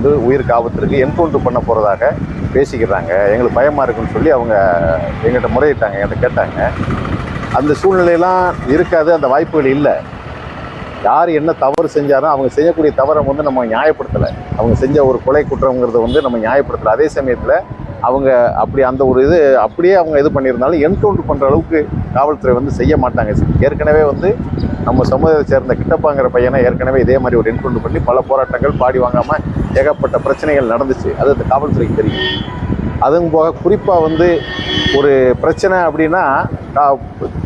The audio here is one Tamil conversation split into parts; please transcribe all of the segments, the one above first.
வந்து உயிருக்கு ஆபத்து இருக்கு என்கவுண்டர் பண்ண போகிறதாக பேசிக்கிறாங்க. எங்களுக்கு பயமாக இருக்குன்னு சொல்லி அவங்க எங்கிட்ட முறையிட்டாங்க என்கிட்ட கேட்டாங்க. அந்த சூழ்நிலையெல்லாம் இருக்காது அந்த வாய்ப்புகள் இல்லை. யார் என்ன தவறு செஞ்சாலும் அவங்க செய்யக்கூடிய தவறை வந்து நம்ம நியாயப்படுத்தலை. அவங்க செஞ்ச ஒரு கொலை குற்றங்கிறத வந்து நம்ம நியாயப்படுத்தலை. அதே சமயத்தில் அவங்க அப்படி அந்த ஒரு இது அப்படியே அவங்க இது பண்ணியிருந்தாலும் என்கவுண்டர் பண்ணுற அளவுக்கு காவல்துறை வந்து செய்ய மாட்டாங்க. ஏற்கனவே வந்து நம்ம சமூகத்தை சேர்ந்த கிட்டப்பாங்கிற பையனை ஏற்கனவே இதே மாதிரி ஒரு என்கவுண்டர் பண்ணி பல போராட்டங்கள் பாடி வாங்காமல் ஏகப்பட்ட பிரச்சனைகள் நடந்துச்சு. அது அந்த காவல்துறைக்கு தெரியும். அதுவும் போக குறிப்பாக வந்து ஒரு பிரச்சனை அப்படின்னா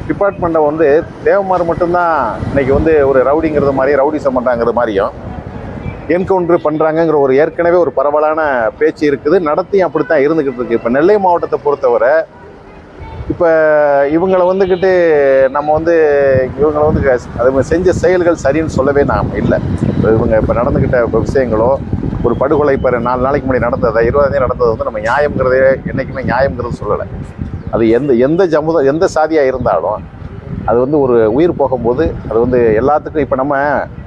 டிபார்ட்மெண்ட்டை வந்து தேவமார் மட்டும்தான் இன்னைக்கு வந்து ஒரு ரவுடிங்கிறது மாதிரி ரவுடி சம்மண்டாங்கிற மாதிரியும் என்கவுண்டர் பண்ணுறாங்கங்கிற ஒரு ஏற்கனவே ஒரு பரவலான பேச்சு இருக்குது. நடத்தியும் அப்படித்தான் இருந்துக்கிட்டு இருக்கு. இப்போ நெல்லை மாவட்டத்தை பொறுத்தவரை இப்போ இவங்களை வந்துக்கிட்டு நம்ம வந்து இவங்களை வந்து அது மாதிரி செஞ்ச செயல்கள் சரின்னு சொல்லவே நாம் இல்லை. இவங்க இப்போ நடந்துக்கிட்ட விஷயங்களோ ஒரு படுகொலை இப்போ நாலு நாளைக்கு முன்னாடி நடந்ததை இருபதாந்தேதி நடந்தது வந்து நம்ம நியாயங்கிறதே என்றைக்குமே நியாயங்கிறது சொல்லலை. அது எந்த எந்த ஜமுத எந்த சாதியாக இருந்தாலும் அது வந்து ஒரு உயிர் போகும்போது அது வந்து எல்லாத்துக்கும் இப்போ நம்ம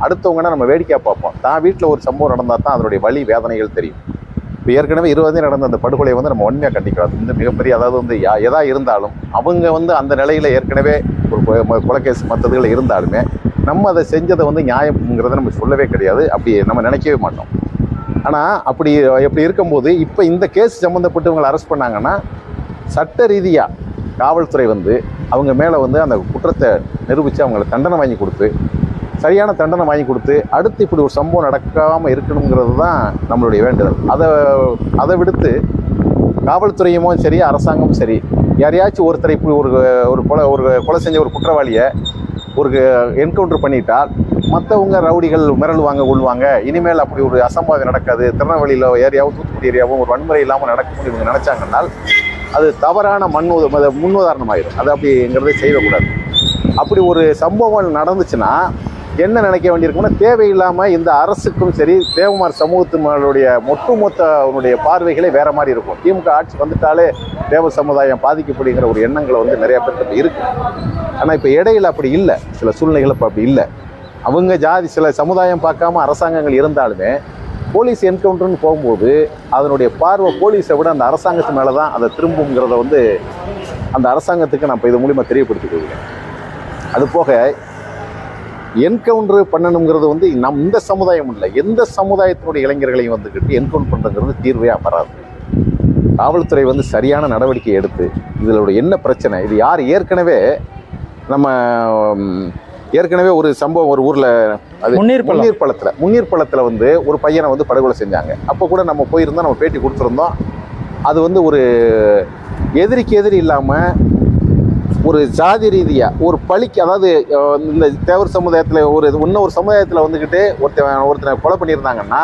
அடுத்தவங்கன்னா நம்ம வேடிக்கையாக பார்ப்போம். தான் வீட்டில் ஒரு சம்பவம் நடந்தால் தான் அதனுடைய வலி வேதனைகள் தெரியும். இப்போ ஏற்கனவே இருபதே நடந்த அந்த படுகொலையை வந்து நம்ம உண்மையாக கண்டிக்கிறோம் அது வந்து மிகப்பெரிய அதாவது வந்து யா எதா இருந்தாலும் அவங்க வந்து அந்த நிலையில் ஏற்கனவே ஒரு கொ- கொலைகேஸ் மற்றதுகள் இருந்தாலுமே நம்ம அதை செஞ்சதை வந்து நியாயம்ங்கிறத நம்ம சொல்லவே கிடையாது. அப்படி நம்ம நினைக்கவே மாட்டோம். ஆனால் அப்படி எப்படி இருக்கும்போது இப்போ இந்த கேஸ் சம்மந்தப்பட்டவங்களை அரெஸ்ட் பண்ணாங்கன்னா சட்ட ரீதியாக காவல்துறை வந்து அவங்க மேலே வந்து அந்த குற்றத்தை நிரூபித்து அவங்கள தண்டனை வாங்கி கொடுத்து சரியான தண்டனை வாங்கி கொடுத்து அடுத்து இப்படி ஒரு சம்பவம் நடக்காமல் இருக்கணுங்கிறது தான் நம்மளுடைய வேண்டுதல். அதை அதை விடுத்து காவல்துறையுமும் சரி அரசாங்கமும் சரி யாரையாச்சும் ஒருத்தரை இப்படி ஒரு ஒரு கொலை ஒரு கொலை செஞ்ச ஒரு குற்றவாளியை ஒரு என்கவுண்டர் பண்ணிட்டால் மற்றவங்க ரவுடிகள் மிரளுவாங்க கொள்வாங்க இனிமேல் அப்படி ஒரு அசம்பாவிதம் நடக்காது. திருநெல்வேலியில் ஏரியாவும் தூத்துக்குடி ஏரியாவும் ஒரு வன்முறை இல்லாமல் நடக்கும்னு இவங்க நினச்சாங்கன்னால் அது தவறான மண் முன்னுதாரணம் மத- அது அப்படிங்கிறத செய்யக்கூடாது. அப்படி ஒரு சம்பவம் நடந்துச்சுன்னா என்ன நினைக்க வேண்டியிருக்கும்னா தேவையில்லாமல் இந்த அரசுக்கும் சரி தேவமார் சமூகத்தினுடைய ஒட்டுமொத்த அவனுடைய பார்வைகளே வேறு மாதிரி இருக்கும். திமுக ஆட்சி வந்துட்டாலே தேவ சமுதாயம் பாதிக்கப்படுகிற ஒரு எண்ணங்களை வந்து நிறைய பேருக்கு இருக்கு. ஆனால் இப்போ இடையில் அப்படி இல்லை. சில சூழ்நிலைகள் இப்போ அப்படி இல்லை. அவங்க ஜாதி சில சமுதாயம் பார்க்காம அரசாங்கங்கள் இருந்தாலுமே போலீஸ் என்கவுண்டர்னு போகும்போது அதனுடைய பார்வை போலீஸை விட அந்த அரசாங்கத்து மேலே தான் அதை திரும்புங்கிறத வந்து அந்த அரசாங்கத்துக்கு நான் இப்போ இது மூலிமா தெரியப்படுத்திக் கொள்கிறேன். அது போக என்கவுண்டர் பண்ணணுங்கிறது வந்து நம் இந்த சமுதாயம் இல்லை. எந்த சமுதாயத்தினுடைய இளைஞர்களையும் வந்துக்கிட்டு என்கவுண்டர் பண்ணுறதுங்கிறது தீர்வே அமராது காவல்துறை வந்து சரியான நடவடிக்கை எடுத்து இதில் என்ன பிரச்சனை இது யார் ஏற்கனவே நம்ம ஏற்கனவே ஒரு சம்பவம் ஒரு ஊரில் அது முன்னீர். முன்னீர் பள்ளத்தில் முன்னீர் பள்ளத்தில் வந்து ஒரு பையனை வந்து படுகொலை செஞ்சாங்க. அப்போ கூட நம்ம போயிருந்தோம் நம்ம பேட்டி கொடுத்துருந்தோம். அது வந்து ஒரு எதிரிக்கு எதிரி இல்லாமல் ஒரு ஜாதி ரீதியாக ஒரு பழிக்கு அதாவது இந்த தேவர் சமுதாயத்தில் ஒரு இன்னும் ஒரு சமுதாயத்தில் வந்துக்கிட்டு ஒருத்தன் ஒருத்தனை கொலை பண்ணியிருந்தாங்கன்னா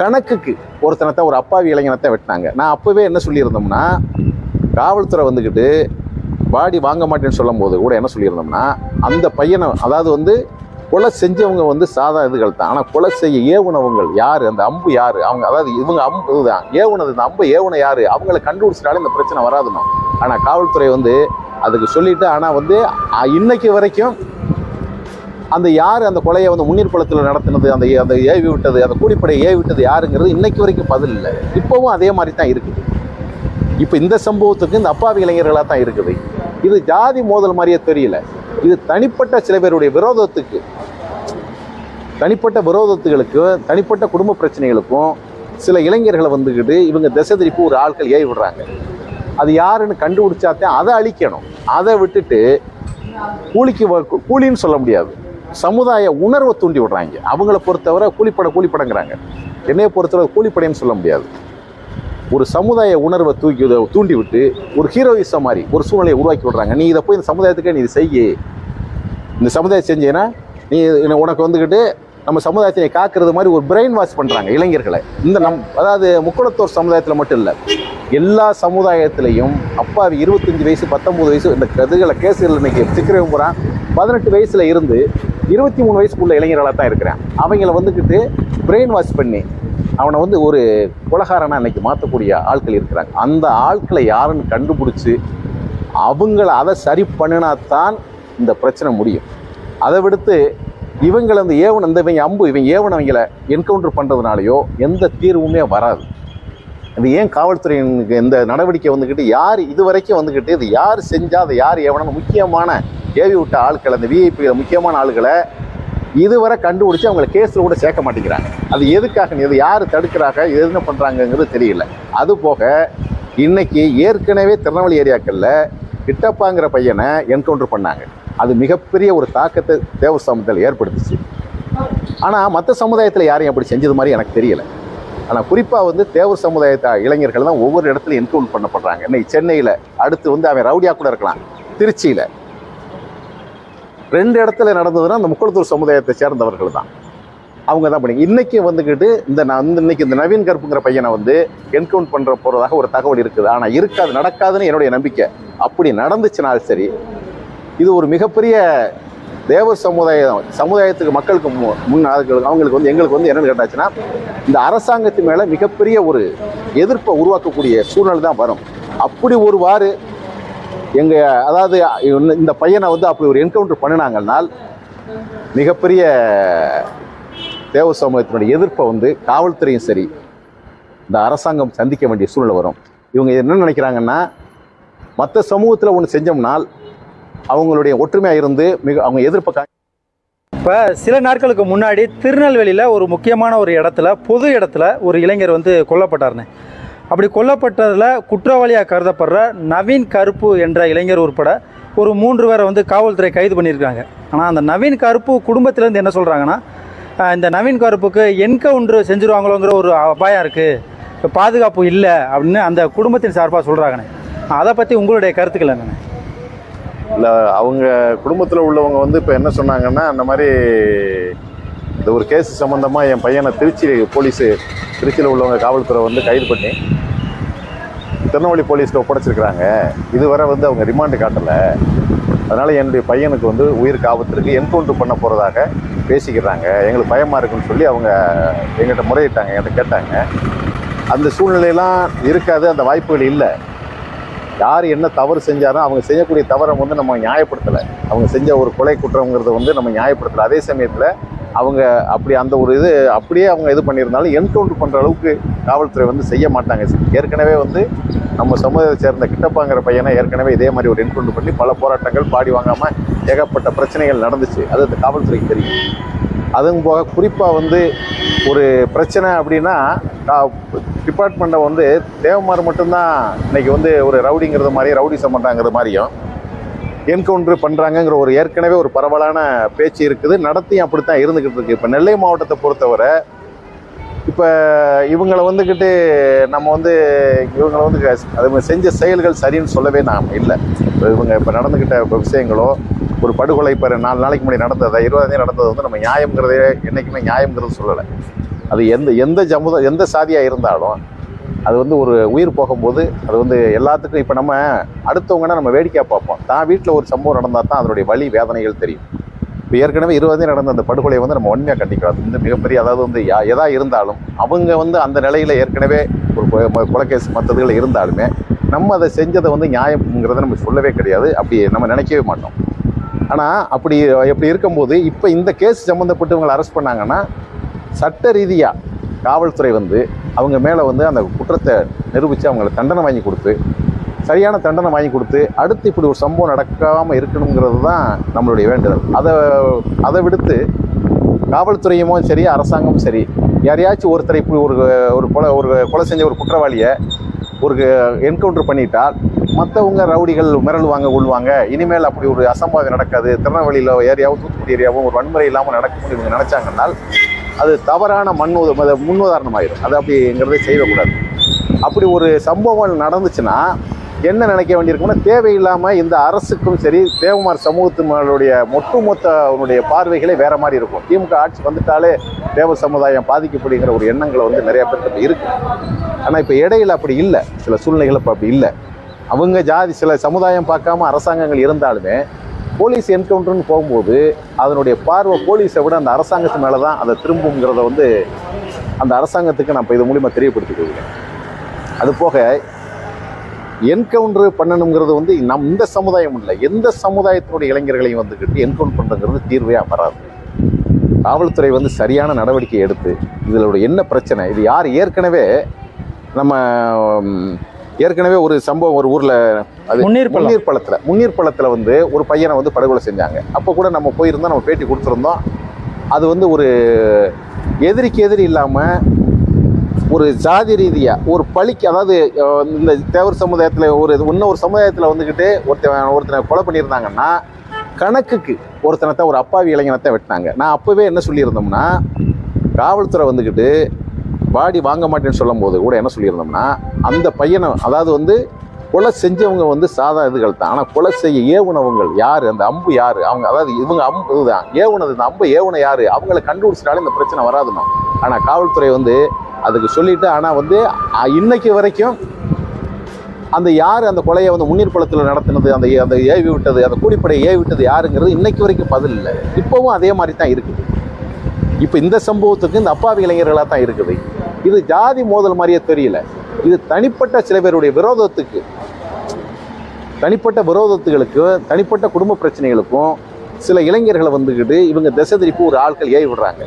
கணக்குக்கு ஒருத்தனத்தை ஒரு அப்பாவி இளைஞனத்தை வெட்டினாங்க. நான் அப்போவே என்ன சொல்லியிருந்தோம்னா காவல்துறை வந்துக்கிட்டு பாடி வாங்க மாட்டேன்னு சொல்லும் போது கூட என்ன சொல்லியிருந்தோம்னா அந்த பையனை அதாவது வந்து கொலை செஞ்சவங்க வந்து சாதா இதுகள் தான். ஆனால் கொலை செய்ய ஏவுனவங்கள் யார்? அந்த அம்பு யார்? அவங்க அதாவது இவங்க அம்பு இதுதான். ஏவுனது இந்த அம்பு ஏவுன யார்? அவங்கள கண்டுபிடிச்சிட்டாலே இந்த பிரச்சனை வராதுன்னு ஆனால் காவல்துறை வந்து அதுக்கு சொல்லிட்டு ஆனால் வந்து இன்னைக்கு வரைக்கும் அந்த யார் அந்த கொலையை வந்து முன்னீர் பள்ளத்தில் நடத்தினது அந்த அந்த ஏவி விட்டது அந்த கூலிப்படையை ஏவி விட்டது யாருங்கிறது இன்னைக்கு வரைக்கும் பதில் இல்லை. இப்போவும் அதே மாதிரி தான் இருக்குது. இப்போ இந்த சம்பவத்துக்கு இந்த அப்பாவி இளைஞர்களாக தான் இருக்குது. இது ஜாதி மோதல் மாதிரியே தெரியல. இது தனிப்பட்ட சில பேருடைய விரோதத்துக்கு தனிப்பட்ட விரோதத்துகளுக்கும் தனிப்பட்ட குடும்ப பிரச்சனைகளுக்கும் சில இளைஞர்களை வந்துக்கிட்டு இவங்க திசை திருப்பி ஒரு ஆட்கள் ஏவி விடுறாங்க. அது யாருன்னு கண்டுபிடிச்சாத்தான் அதை அழிக்கணும். அதை விட்டுட்டு கூலிக்கு வ- கூலின்னு சொல்ல முடியாது. சமுதாய உணர்வை தூண்டி விடுறாங்க. அவங்கள பொறுத்தவரை கூலிப்பட கூலிப்படங்கிறாங்க. என்னைய பொறுத்தவரை கூலிப்படைன்னு சொல்ல முடியாது. ஒரு சமுதாய உணர்வை தூக்கி இதை தூண்டி விட்டு ஒரு ஹீரோயிசம் மாதிரி ஒரு சூழ்நிலையை உருவாக்கி விடுறாங்க. நீ இதை போய் இந்த சமுதாயத்துக்கு நீ செய்ய. இந்த சமுதாயம் செஞ்சீங்கன்னா நீ உனக்கு வந்துக்கிட்டு நம்ம சமுதாயத்தை காக்கிறது மாதிரி ஒரு பிரெயின் வாஷ் பண்ணுறாங்க இளைஞர்களை. இந்த நம் அதாவது முக்குளத்தோர் சமுதாயத்தில் மட்டும் இல்லை எல்லா சமுதாயத்திலையும் அப்பாவி இருபத்தஞ்சி வயசு பத்தொம்பது வயசு இந்த கதுகளை கேஸுகள் இன்னைக்கு சிக்கிறவங்க போகிறான் பதினெட்டு வயசில் இருந்து இருபத்தி மூணு வயசுக்குள்ள இளைஞர்களாக தான் இருக்கிறான். அவங்கள வந்துக்கிட்டு பிரெயின் வாஷ் பண்ணி அவனை வந்து ஒரு கொலகாரனா இன்னைக்கு மாற்றக்கூடிய ஆட்கள் இருக்கிறாங்க. அந்த ஆட்களை யாருன்னு கண்டுபிடிச்சி அவங்கள அதை சரி பண்ணினா தான் இந்த பிரச்சனை முடியும். அதை விடுத்து இவங்களை அந்த ஏவன் இந்த இவங்க அம்பு இவங்க ஏவனவங்களை என்கவுண்டர் பண்ணுறதுனாலையோ எந்த தீர்வுமே வராது. இது ஏன் காவல்துறையினுக்கு இந்த நடவடிக்கை வந்துக்கிட்டு யார் இது வரைக்கும் வந்துக்கிட்டு இது யார் செஞ்சால் அதை யார் ஏவனன்னு முக்கியமான ஏவி விட்ட ஆட்கள் அந்த விஐபியில் முக்கியமான ஆளுகளை இதுவரை கண்டுபிடிச்சி அவங்கள கேஸில் கூட சேர்க்க மாட்டேங்கிறாங்க. அது எதுக்காக இது யார் தடுக்கிறாங்க இது என்ன பண்ணுறாங்கங்கிறது தெரியல. அது போக இன்னைக்கு ஏற்கனவே திருநெல்வேலி ஏரியாக்களில் கிட்டப்பாங்கிற பையனை என்கவுண்டர் பண்ணாங்க. அது மிகப்பெரிய ஒரு தாக்கத்தை தேவர் சமூகத்தில் ஏற்படுத்துச்சு. ஆனால் மற்ற சமுதாயத்தில் யாரையும் அப்படி செஞ்சது மாதிரி எனக்கு தெரியல. ஆனால் குறிப்பாக வந்து தேவர் சமுதாயத்தை இளைஞர்கள் தான் ஒவ்வொரு இடத்துலையும் என்கவுண்டர் பண்ணப்படுறாங்க. இன்னைக்கு சென்னையில் அடுத்து வந்து அவன் ரவுடியாக கூட இருக்கலாம். திருச்சியில். ரெண்டு இடத்துல நடந்ததுன்னா அந்த முக்குளத்தூர் சமுதாயத்தை சேர்ந்தவர்கள் தான் அவங்க தான் பண்ணி. இன்னைக்கு வந்துக்கிட்டு இந்த நான் வந்து இன்னைக்கு இந்த நவீன் கருப்புங்கிற பையனை வந்து என்கவுண்ட் பண்ணுற போகிறதாக ஒரு தகவல் இருக்குது. ஆனால் இருக்காது நடக்காதுன்னு என்னுடைய நம்பிக்கை. அப்படி நடந்துச்சுனால் சரி இது ஒரு மிகப்பெரிய தேவ சமுதாயம் சமுதாயத்துக்கு மக்களுக்கு முன் அதுக்கு அவங்களுக்கு வந்து எங்களுக்கு வந்து என்னென்னு கேட்டாச்சுன்னா இந்த அரசாங்கத்து மேலே மிகப்பெரிய ஒரு எதிர்ப்பை உருவாக்கக்கூடிய சூழ்நிலை தான் வரும். அப்படி ஒருவாறு எங்கள் அதாவது இந்த- பையனை வந்து அப்படி ஒரு என்கவுண்டர் பண்ணினாங்கன்னால் மிகப்பெரிய தேவ சமூகத்தினுடைய எதிர்ப்பை வந்து காவல்துறையும் சரி இந்த அரசாங்கம் சந்திக்க வேண்டிய சூழ்நிலை வரும். இவங்க என்ன நினைக்கிறாங்கன்னா மற்ற சமூகத்தில் ஒன்று செஞ்சோம்னால் அவங்களுடைய ஒற்றுமையாக இருந்து மிக அவங்க எதிர்ப்பை இப்போ சில நாட்களுக்கு முன்னாடி திருநெல்வேலியில் ஒரு முக்கியமான ஒரு இடத்துல பொது இடத்துல ஒரு இளைஞர் வந்து கொல்லப்பட்டார்னு அப்படி கொல்லப்பட்டதில் குற்றவாளியாக கருதப்படுற நவீன் கருப்பு என்ற இளைஞர் உட்பட ஒரு மூன்று பேரை வந்து காவல்துறை கைது பண்ணியிருக்காங்க. ஆனால் அந்த நவீன் கருப்பு குடும்பத்திலேருந்து என்ன சொல்கிறாங்கன்னா இந்த நவீன் கருப்புக்கு என்கவுண்ட்ரு செஞ்சுருவாங்களோங்கிற ஒரு அபாயம் இருக்குது பாதுகாப்பு இல்லை. அப்படின்னு அந்த குடும்பத்தின் சார்பாக சொல்கிறாங்கண்ணே அதை பற்றி உங்களுடைய கருத்துக்கள் என்னென்ன இல்லை அவங்க குடும்பத்தில் உள்ளவங்க வந்து இப்போ என்ன சொன்னாங்கன்னா அந்த மாதிரி இந்த ஒரு கேஸ் சம்மந்தமாக என் பையனை திருச்சி போலீஸு திருச்சியில் உள்ளவங்க காவல்துறை வந்து கைது பண்ணி திருநெல்வேலி போலீஸில் ஒப்படைச்சிருக்கிறாங்க. இதுவரை வந்து அவங்க ரிமாண்டு காட்டலை. அதனால் என்னுடைய பையனுக்கு வந்து உயிருக்கு ஆபத்து இருக்குது என்கவுண்டர் பண்ண போகிறதாக பேசிக்கிறாங்க. எங்களுக்கு பயமாக இருக்குன்னு சொல்லி அவங்க எங்கிட்ட முறையிட்டாங்க என்கிட்ட கேட்டாங்க. அந்த சூழ்நிலையெல்லாம் இருக்காது அந்த வாய்ப்புகள் இல்லை. யார் என்ன தவறு செஞ்சாலும் அவங்க செய்யக்கூடிய தவறை வந்து நம்ம நியாயப்படுத்தலை. அவங்க செஞ்ச ஒரு கொலை குற்றங்கிறத வந்து நம்ம நியாயப்படுத்தலை. அதே சமயத்தில் அவங்க அப்படி அந்த ஒரு இது அப்படியே அவங்க இது பண்ணியிருந்தாலும் என்கவுண்டர் பண்ணுற அளவுக்கு காவல்துறை வந்து செய்ய மாட்டாங்க. ஏற்கனவே வந்து நம்ம சமூகத்தை சேர்ந்த கிட்டப்பாங்கிற பையனை ஏற்கனவே இதே மாதிரி ஒரு என்கவுண்டர் பண்ணி பல போராட்டங்கள் பாடி வாங்காமல் ஏகப்பட்ட பிரச்சனைகள் நடந்துச்சு. அது அந்த காவல்துறைக்கு தெரியும். அதுவும் போக குறிப்பாக வந்து ஒரு பிரச்சனை அப்படின்னா டிபார்ட்மெண்ட்டை வந்து தேவமார் மட்டும்தான் இன்னைக்கு வந்து ஒரு ரவுடிங்கிறது மாதிரி ரவுடி சம்மண்டாங்கிற மாதிரியும் என்கவுண்டர் பண்ணுறாங்கங்கிற ஒரு ஏற்கனவே ஒரு பரவலான பேச்சு இருக்குது. நடத்தியும் அப்படித்தான் இருந்துக்கிட்டு இருக்கு. இப்போ நெல்லை மாவட்டத்தை பொறுத்தவரை இப்போ இவங்களை வந்துக்கிட்டு நம்ம வந்து இவங்களை வந்து அது மாதிரி செஞ்ச செயல்கள் சரின்னு சொல்லவே நாம் இல்லை. இப்போ இவங்க இப்போ நடந்துக்கிட்ட விஷயங்களோ ஒரு படுகொலை இப்போ நாலு நாளைக்கு முன்னாடி நடந்ததை இருபதாந்தேதி நடந்தது வந்து நம்ம நியாயங்கிறதே என்றைக்குமே நியாயங்கிறது சொல்லலை. அது எந்த எந்த ஜமுத எந்த சாதியாக இருந்தாலும் அது வந்து ஒரு உயிர் போகும்போது அது வந்து எல்லாத்துக்கும் இப்போ நம்ம அடுத்தவங்கன்னா நம்ம வேடிக்கையாக பார்ப்போம். தான் வீட்டில் ஒரு சம்பவம் நடந்தால் தான் அதனுடைய வலி வேதனைகள் தெரியும். இப்போ ஏற்கனவே இருபதே நடந்த அந்த படுகொலையை வந்து நம்ம உண்மையாக கண்டிக்கிறோம் அது வந்து மிகப்பெரிய அதாவது வந்து யா எதா இருந்தாலும் அவங்க வந்து அந்த நிலையில் ஏற்கனவே ஒரு கொலைக்கேஸ் மற்றதுகள் இருந்தாலுமே நம்ம அதை செஞ்சதை வந்து நியாயம்ங்கிறத நம்ம சொல்லவே கிடையாது. அப்படி நம்ம நினைக்கவே மாட்டோம். ஆனால் அப்படி அப்படி இருக்கும்போது இப்போ இந்த கேஸ் சம்மந்தப்பட்டவங்களை அரெஸ்ட் பண்ணாங்கன்னா சட்ட ரீதியாக காவல்துறை வந்து அவங்க மேலே வந்து அந்த குற்றத்தை நிரூபித்து அவங்கள தண்டனை வாங்கி கொடுத்து சரியான தண்டனை வாங்கி கொடுத்து அடுத்து இப்படி ஒரு சம்பவம் நடக்காமல் இருக்கணுங்கிறது தான் நம்மளுடைய வேண்டுதல். அதை அதை விடுத்து காவல்துறையுமோ சரி அரசாங்கமும் சரி யாரையாச்சும் ஒருத்தரை இப்படி ஒரு ஒரு கொலை ஒரு கொலை செஞ்ச ஒரு குற்றவாளியை ஒரு என்கவுண்டர் பண்ணிட்டால் மற்றவங்க ரவுடிகள் மிரளுவாங்க கொள்வாங்க இனிமேல் அப்படி ஒரு அசம்பாவிதம் நடக்காது. திருநெல்வேலியில் ஏரியாவும் தூத்துக்குடி ஏரியாவும் ஒரு வன்முறை இல்லாமல் நடக்கும்னு இவங்க நினச்சாங்கன்னால் அது தவறான மண் உத அது முன்னுதாரணமாயிடும் அது அப்படிங்கிறத செய்யக்கூடாது. அப்படி ஒரு சம்பவம் நடந்துச்சுன்னா என்ன நினைக்க வேண்டியிருக்கும்னா தேவையில்லாமல் இந்த அரசுக்கும் சரி தேவமார் சமூகத்தினுடைய ஒட்டுமொத்த அவனுடைய பார்வைகளே வேற மாதிரி இருக்கும். திமுக ஆட்சி வந்துட்டாலே தேவ சமுதாயம் பாதிக்கப்படுகிற ஒரு எண்ணங்களை வந்து நிறைய பேருக்கு இருக்கு. ஆனால் இப்போ இடையில் அப்படி இல்லை. சில சூழ்நிலைகள் இப்போ அப்படி இல்லை. அவங்க ஜாதி சில சமுதாயம் பார்க்காம அரசாங்கங்கள் இருந்தாலுமே போலீஸ் என்கவுண்டர்னு போகும்போது அதனுடைய பார்வை போலீஸை விட அந்த அரசாங்கத்து மேலே தான் அதை திரும்புங்கிறத வந்து அந்த அரசாங்கத்துக்கு நான் இப்போ இது மூலிமா தெரியப்படுத்திக்கொள்கிறேன் அது போக என்கவுண்டர் பண்ணணுங்கிறது வந்து நம் இந்த சமுதாயம் இல்லை. எந்த சமுதாயத்தினுடைய இளைஞர்களையும் வந்துக்கிட்டு என்கவுண்டர் பண்ணுறது தீர்வே வராது. காவல்துறை வந்து சரியான நடவடிக்கை எடுத்து இதில் என்ன பிரச்சனை? இது யார் ஏற்கனவே நம்ம ஏற்கனவே ஒரு சம்பவம் ஒரு ஊரில் அது முன்னீர். முன்னீர் பள்ளத்தில் முன்னீர் பள்ளத்தில் வந்து ஒரு பையனை வந்து படுகொலை செஞ்சாங்க. அப்போ கூட நம்ம போயிருந்தோம் நம்ம பேட்டி கொடுத்துருந்தோம். அது வந்து ஒரு எதிரிக்கு எதிரி இல்லாமல் ஒரு ஜாதி ரீதியாக ஒரு பழிக்கு அதாவது இந்த தேவர் சமுதாயத்தில் ஒரு இன்னொரு சமுதாயத்தில் வந்துக்கிட்டு ஒருத்தன் ஒருத்தனை கொலை பண்ணியிருந்தாங்கன்னா கணக்குக்கு ஒருத்தனை தான் ஒரு அப்பாவி இளைஞனத்தை வெட்டினாங்க. நான் அப்போவே என்ன சொல்லியிருந்தோம்னா காவல்துறை வந்துக்கிட்டு பாடி வாங்க மாட்டேன்னு சொல்லும் போது கூட என்ன சொல்லியிருந்தோம்னா அந்த பையனை அதாவது வந்து கொலை செஞ்சவங்க வந்து சாதா இதுகள் தான். ஆனால் கொலை செய்ய ஏவுனவங்கள் யார்? அந்த அம்பு யார்? அவங்க அதாவது இவங்க அம்பு இதுதான். ஏவுனது இந்த அம்பு ஏவுன யார்? அவங்கள கண்டுபிடிச்சிட்டாலே இந்த பிரச்சனை வராதுன்னு ஆனால் காவல்துறை வந்து அதுக்கு சொல்லிட்டு ஆனால் வந்து இன்னைக்கு வரைக்கும் அந்த யார் அந்த கொலையை வந்து முன்னீர் பள்ளத்தில் நடத்தினது அந்த அந்த ஏவி விட்டது அந்த கூலிப்படையை ஏவி விட்டது யாருங்கிறது இன்னைக்கு வரைக்கும் பதில் இல்லை. இப்போவும் அதே மாதிரி தான் இருக்குது. இப்போ இந்த சம்பவத்துக்கு இந்த அப்பாவி இளைஞர்களாக தான் இருக்குது. இது ஜாதி மோதல் மாதிரியே தெரியல. இது தனிப்பட்ட சில பேருடைய விரோதத்துக்கு தனிப்பட்ட விரோதத்துகளுக்கும் தனிப்பட்ட குடும்ப பிரச்சனைகளுக்கும் சில இளைஞர்களை வந்துக்கிட்டு இவங்க திசை திருப்பி ஒரு ஆட்கள் ஏவி விடுறாங்க.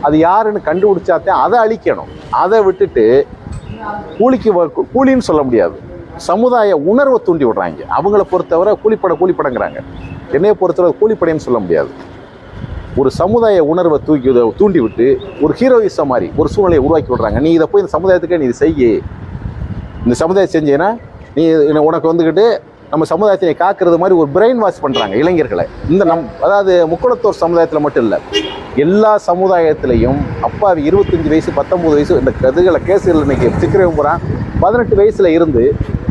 அது யாருன்னு கண்டுபிடிச்சாத்தான் அதை அழிக்கணும். அதை விட்டுட்டு கூலிக்கு வ- கூலின்னு சொல்ல முடியாது. சமுதாய உணர்வை தூண்டி விடுறாங்க. அவங்கள பொறுத்தவரை கூலிப்பட கூலிப்படங்கிறாங்க. என்னைய பொறுத்தவரை கூலிப்படைன்னு சொல்ல முடியாது. ஒரு சமுதாய உணர்வை தூக்கி இதை தூண்டி விட்டு ஒரு ஹீரோயிசம் மாதிரி ஒரு சூழ்நிலையை உருவாக்கி விடுறாங்க. நீ இதை போய் இந்த சமுதாயத்துக்கு நீ செய்ய. இந்த சமுதாயம் செஞ்சேன்னா நீ உனக்கு வந்துக்கிட்டு நம்ம சமுதாயத்தை காக்கிறது மாதிரி ஒரு பிரெயின் வாஷ் பண்ணுறாங்க இளைஞர்களை. இந்த நம் அதாவது முக்குளத்தோர் சமுதாயத்தில் மட்டும் இல்லை எல்லா சமுதாயத்திலையும் அப்பாவி இருபத்தஞ்சி வயசு பத்தொம்பது வயசு இந்த கதுகளை கேஸுகள் இன்னைக்கு சிக்கிறவங்க போகிறான் பதினெட்டு வயசில் இருந்து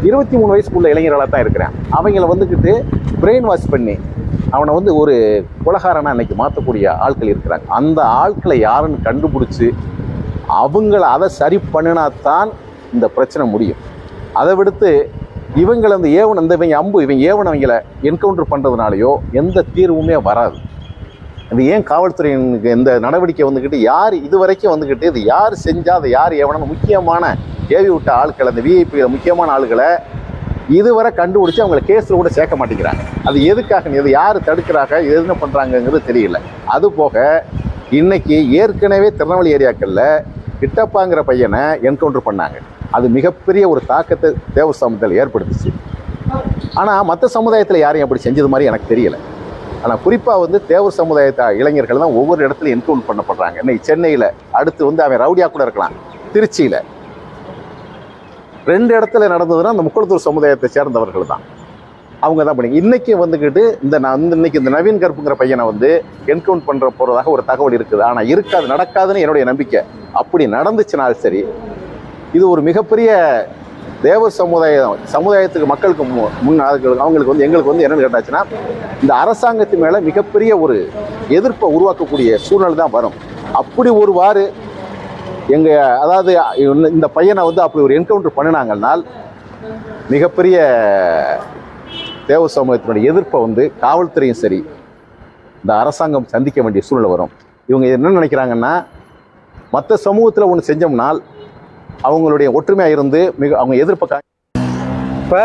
இருபத்தி மூணு வயசுக்குள்ள இளைஞர்களாக தான் இருக்கிறான். அவங்கள வந்துக்கிட்டு பிரெயின் வாஷ் பண்ணி அவனை வந்து ஒரு குலகாரனாக அன்னைக்கு மாற்றக்கூடிய ஆட்கள் இருக்கிறாங்க. அந்த ஆட்களை யாருன்னு கண்டுபிடிச்சி அவங்கள அதை சரி பண்ணினா தான் இந்த பிரச்சனை முடியும். அதை விடுத்து இவங்களை அந்த ஏவன் இந்த இவங்க அம்பு இவங்க ஏவனவங்களை என்கவுண்டர் பண்ணுறதுனாலையோ எந்த தீர்வுமே வராது. அது ஏன் காவல்துறையினுக்கு இந்த நடவடிக்கை வந்துக்கிட்டு யார் இது வரைக்கும் வந்துக்கிட்டு இது யார் செஞ்சால் அதை யார் ஏவனன்னு முக்கியமான ஏவி விட்ட ஆட்கள் அந்த விஐபியில் முக்கியமான ஆளுகளை இதுவரை கண்டுபிடிச்சி அவங்கள கேஸில் கூட சேர்க்க மாட்டேங்கிறாங்க. அது எதுக்காக எது யார் தடுக்கிறாங்க எதுன்னு என்ன பண்ணுறாங்கங்கிறது தெரியல. அது போக இன்றைக்கி ஏற்கனவே திருநெல்வேலி ஏரியாக்களில் கிட்டப்பாங்கிற பையனை என்கவுண்டர் பண்ணாங்க. அது மிகப்பெரிய ஒரு தாக்கத்தை தேவ சமூகத்தில் ஏற்படுத்துச்சு. ஆனால் மற்ற சமுதாயத்தில் யாரையும் அப்படி செஞ்சது மாதிரி எனக்கு தெரியல. ஆனால் குறிப்பாக வந்து தேவர் சமுதாயத்தை இளைஞர்கள் தான் ஒவ்வொரு இடத்துலையும் என்கவுண்டர் பண்ணப்படுறாங்க. இன்னைக்கு சென்னையில் அடுத்து வந்து அவன் ரவுடியாக கூட இருக்கலாம். திருச்சியில். ரெண்டு இடத்துல நடந்ததுன்னா அந்த முக்குளத்தூர் சமுதாயத்தை சேர்ந்தவர்கள் தான். அவங்க தான் பண்ணி இன்னைக்கு வந்துக்கிட்டு இந்த நான் வந்து இன்னைக்கு இந்த நவீன் கருப்புங்கிற பையனை வந்து என்கவுண்ட் பண்ணுற போகிறதாக ஒரு தகவல் இருக்குது. ஆனால் இருக்காது நடக்காதுன்னு என்னுடைய நம்பிக்கை. அப்படி நடந்துச்சுனால் சரி இது ஒரு மிகப்பெரிய தேவ சமுதாயம் சமுதாயத்துக்கு மக்களுக்கு முன் அதுக்கு- அவங்களுக்கு வந்து எங்களுக்கு வந்து என்னென்னு கேட்டாச்சுன்னா இந்த அரசாங்கத்து மேலே மிகப்பெரிய ஒரு எதிர்ப்பை உருவாக்கக்கூடிய சூழ்நிலை தான் வரும். அப்படி ஒருவாறு எங்கள் அதாவது இந்த- இந்த பையனை வந்து அப்படி ஒரு என்கவுண்டர் பண்ணினாங்கன்னால் மிகப்பெரிய தேவ சமூகத்தினுடைய எதிர்ப்பை வந்து காவல்துறையும் சரி இந்த அரசாங்கம் சந்திக்க வேண்டிய சூழ்நிலை வரும். இவங்க என்ன நினைக்கிறாங்கன்னா மற்ற சமூகத்தில் ஒன்று செஞ்சோம்னால் அவங்களுடைய ஒற்றுமையாக இருந்து மிக அவங்க எதிர்ப்பை இப்போ